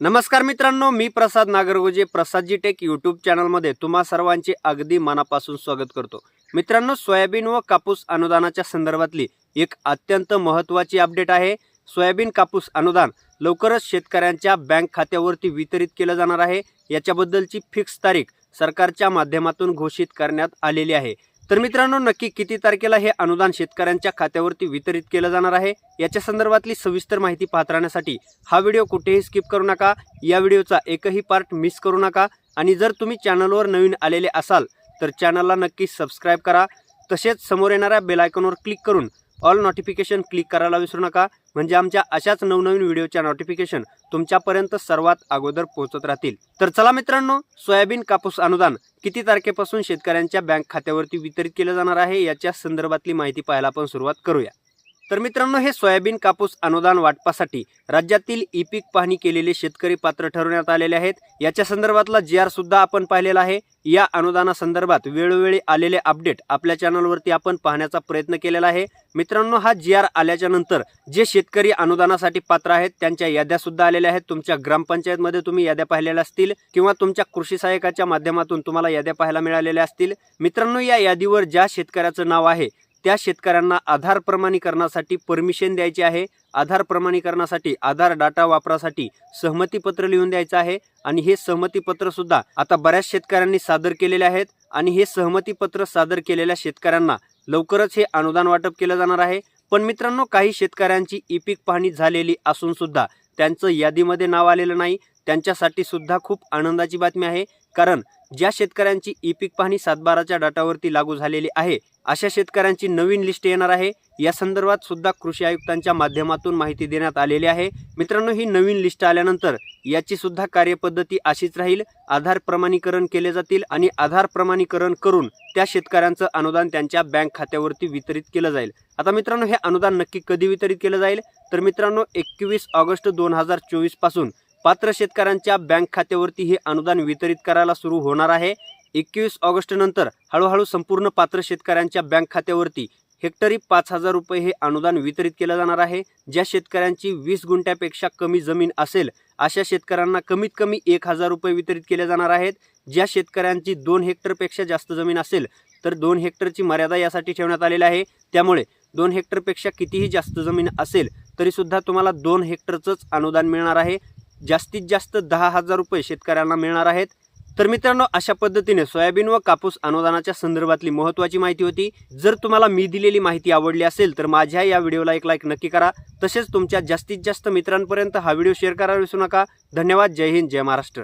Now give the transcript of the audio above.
नमस्कार मित्रांनो मी प्रसाद नागरगोजे प्रसादजी टेक यूट्यूब चॅनलमध्ये तुम्हा सर्वांचे अगदी मनापासून स्वागत करतो. मित्रांनो सोयाबीन व कापूस अनुदानाच्या संदर्भातली एक अत्यंत महत्त्वाची अपडेट आहे. सोयाबीन कापूस अनुदान लवकरच शेतकऱ्यांच्या बँक खात्यावरती वितरित केलं जाणार आहे. याच्याबद्दलची फिक्स तारीख सरकारच्या माध्यमातून घोषित करण्यात आलेली आहे. तर मित्रांनो नक्की किती तारखेला हे अनुदान शेतकऱ्यांच्या खात्यावरती वितरित केलं जाणार आहे? याच्या संदर्भातली सविस्तर माहिती पाहत राहण्यासाठी हा व्हिडिओ कुठेही स्किप करू नका. या व्हिडिओचा एकही पार्ट मिस करू नका. आणि जर तुम्ही चॅनलवर नवीन आलेले असाल तर चॅनलला नक्की सबस्क्राईब करा. तसेच समोर येणाऱ्या बेलायकॉनवर क्लिक करून ऑल नोटिफिकेशन क्लिक करायला विसरू नका. म्हणजे आमच्या अशाच नवनवीन व्हिडिओच्या नोटिफिकेशन तुमच्यापर्यंत सर्वात अगोदर पोहोचत राहतील. तर चला मित्रांनो सोयाबीन कापूस अनुदान किती तारखेपासून शेतकऱ्यांच्या बँक खात्यावरती वितरित केलं जाणार आहे याच्या संदर्भातली माहिती पाहायला आपण सुरुवात करूया. तर मित्रांनो हे सोयाबीन कापूस अनुदान वाटपासाठी राज्यातील ई पीक पाहणी केलेले शेतकरी पात्र ठरवण्यात आलेले आहेत. याच्या संदर्भातला जी आर सुद्धा आपण पाहिलेला आहे. या अनुदानासंदर्भात वेळोवेळी आलेले अपडेट आपल्या चॅनलवरती आपण पाहण्याचा प्रयत्न केलेला आहे. मित्रांनो हा जी आर आल्याच्यानंतर जे शेतकरी अनुदानासाठी पात्र आहेत त्यांच्या याद्या सुद्धा आलेल्या आहेत. तुमच्या ग्रामपंचायतमध्ये तुम्ही याद्या पाहिलेल्या असतील किंवा तुमच्या कृषी सहाय्यकाच्या माध्यमातून तुम्हाला याद्या पाहायला मिळालेल्या असतील. मित्रांनो या यादीवर ज्या शेतकऱ्याचं नाव आहे त्या शेतकऱ्यांना आधार प्रमाणीकरणासाठी परमिशन द्यायची आहे. आधार प्रमाणीकरणासाठी आधार डाटा वापरासाठी सहमतीपत्र लिहून द्यायचं आहे. आणि हे सहमतीपत्र सुद्धा आता बऱ्याच शेतकऱ्यांनी सादर केलेले आहेत. आणि हे सहमतीपत्र सादर केलेल्या शेतकऱ्यांना लवकरच हे अनुदान वाटप केलं जाणार आहे. पण मित्रांनो काही शेतकऱ्यांची ई पीक पाहणी झालेली असून सुद्धा त्यांचं यादीमध्ये नाव आलेलं नाही. त्यांच्यासाठी सुद्धा खूप आनंदाची बातमी आहे. कारण ज्या शेतकऱ्यांची ई पीक पाहणी सातबाराच्या डाटावरती लागू झालेली आहे अशा शेतकऱ्यांची नवीन लिस्ट येणार आहे. या संदर्भात सुद्धा कृषी आयुक्तांच्या माध्यमातून माहिती देण्यात आलेली आहे. मित्रांनो ही नवीन लिस्ट आल्यानंतर याची सुद्धा कार्यपद्धती अशीच राहील. आधार प्रमाणीकरण केले जातील आणि आधार प्रमाणीकरण करून त्या शेतकऱ्यांचं अनुदान त्यांच्या बँक खात्यावरती वितरित केलं जाईल. आता मित्रांनो हे अनुदान नक्की कधी वितरित केलं जाईल? तर मित्रांनो एकवीस ऑगस्ट दोन हजार चोवीसपासून पात्र शेतकऱ्यांच्या बँक खात्यावरती हे अनुदान वितरित करायला सुरू होणार आहे. एकवीस ऑगस्टनंतर हळूहळू संपूर्ण पात्र शेतकऱ्यांच्या बँक खात्यावरती हेक्टरी पाच हजार रुपये हे अनुदान वितरित केलं जाणार आहे. ज्या शेतकऱ्यांची वीस गुंठ्यापेक्षा कमी जमीन असेल अशा शेतकऱ्यांना कमीत कमी एक हजार रुपये वितरित केले जाणार आहेत. ज्या शेतकऱ्यांची दोन हेक्टरपेक्षा जास्त जमीन असेल तर दोन हेक्टरची मर्यादा यासाठी ठेवण्यात आलेली आहे. त्यामुळे दोन हेक्टरपेक्षा कितीही जास्त जमीन असेल तरीसुद्धा तुम्हाला दोन हेक्टरचंच अनुदान मिळणार आहे. जास्तीत जास्त दहा हजार रुपये शेतकऱ्यांना मिळणार आहेत. तर मित्रांनो अशा पद्धतीने सोयाबीन व कापूस अनुदानाच्या संदर्भातली महत्त्वाची माहिती होती. जर तुम्हाला मी दिलेली माहिती आवडली असेल तर माझ्या या व्हिडिओला एक लाईक नक्की करा. तसेच तुमच्या जास्तीत जास्त मित्रांपर्यंत हा व्हिडिओ शेअर करायला विसरू नका. धन्यवाद. जय हिंद. जय महाराष्ट्र.